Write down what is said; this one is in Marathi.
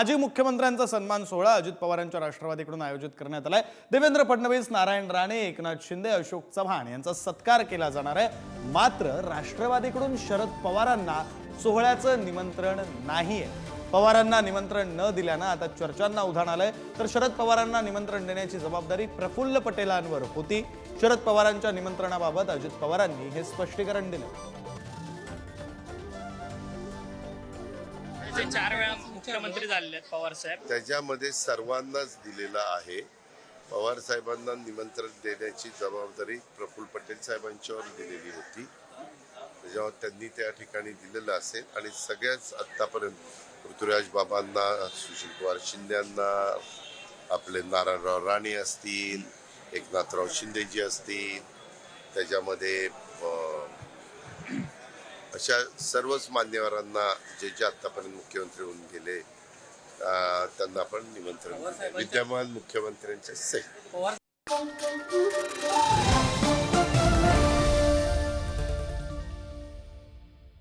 माजी मुख्यमंत्र्यांचा सन्मान सोहळा अजित पवारांच्या राष्ट्रवादीकडून आयोजित करण्यात आलाय. देवेंद्र फडणवीस नारायण राणे एकनाथ शिंदे अशोक चव्हाण यांचा सत्कार केला जाणार आहे. मात्र राष्ट्रवादीकडून शरद पवारांना सोहळ्याचं निमंत्रण नाहीये. पवारांना निमंत्रण न दिल्यानं आता चर्चांना उधाण आलंय. तर शरद पवारांना निमंत्रण देण्याची जबाबदारी प्रफुल्ल पटेलांवर होती. शरद पवारांच्या निमंत्रणाबाबत अजित पवारांनी हे स्पष्टीकरण दिलं. त्याचे चार वेळा मुख्यमंत्री झालेले आहेत पवार साहेब. त्याच्यामध्ये सर्वांनाच दिलेला आहे. पवार साहेबांना निमंत्रण देण्याची जबाबदारी प्रफुल्ल पटेल साहेबांच्यावर दिलेली होती. त्याच्यावर त्यांनी त्या ठिकाणी दिलेलं असेल. आणि सगळ्याच आत्तापर्यंत ऋतुराज बाबांना सुशील कुमार शिंद्यांना आपले नारायणराव राणे असतील एकनाथराव शिंदेजी असतील त्याच्यामध्ये अशा सर्वच मान्यवरांना जे जे आतापर्यंत मुख्यमंत्री होऊन गेले त्यांना आपण निमंत्रण. विद्यमान मुख्यमंत्र्यांच्या सहित